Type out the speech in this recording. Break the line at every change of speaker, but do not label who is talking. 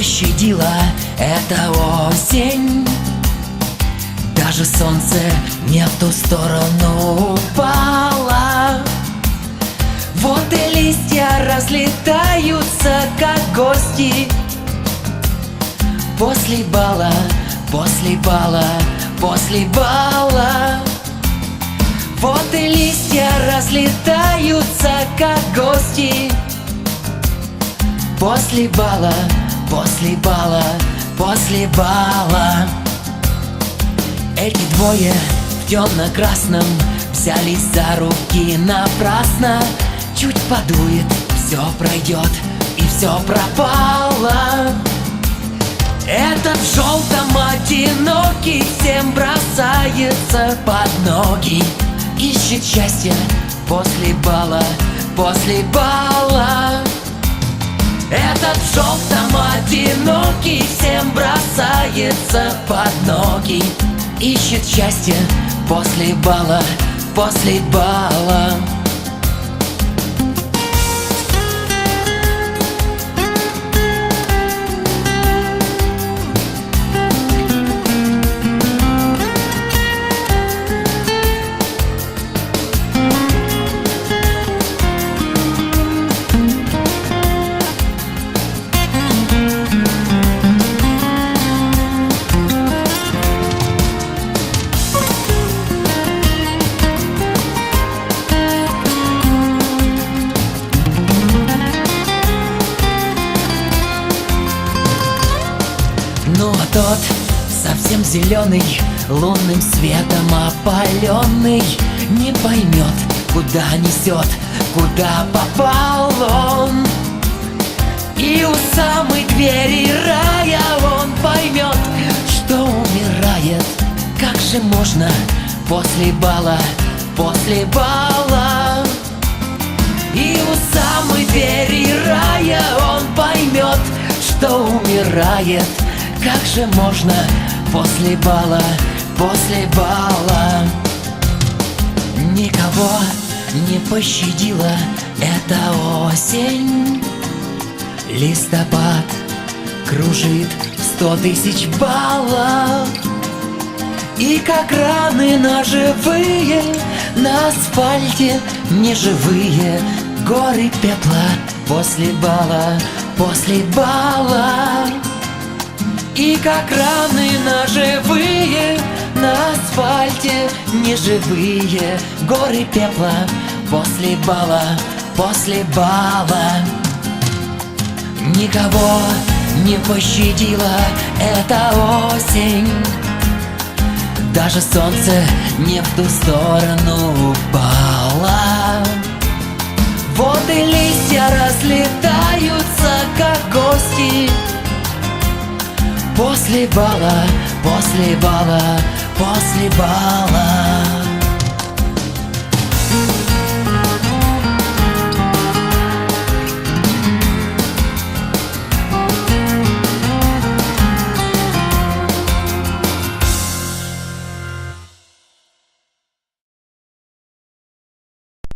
пощадила эта осень. Даже солнце не в ту сторону упало. Вот и листья разлетаются, как гости. После бала, после бала, после бала. Вот и листья разлетаются, как гости После бала, после бала, после бала. Эти двое в темно-красном Взялись за руки напрасно. Чуть подует, все пройдет и все пропало. Этот в желтом одинокий Всем бросается под ноги. Ищет счастье после бала, после бала этот в желтом одинокий Всем бросается под ноги. Ищет счастье после бала, после бала Ну а тот совсем зеленый, лунным светом опаленный Не поймет, куда несет, куда попал он. И у самой двери рая он поймет, что умирает. Как же можно после бала, после бала? И у самой двери рая он поймет, что умирает Как же можно после бала, после бала? Никого не пощадила эта осень. Листопад кружит сто тысяч баллов. И как раны ножевые на асфальте неживые Горы пепла после бала, после бала И как раны ножевые на асфальте неживые. Горы пепла после бала, после бала. Никого не пощадила эта осень. Даже солнце не в ту сторону упало После бала, после бала, после бала.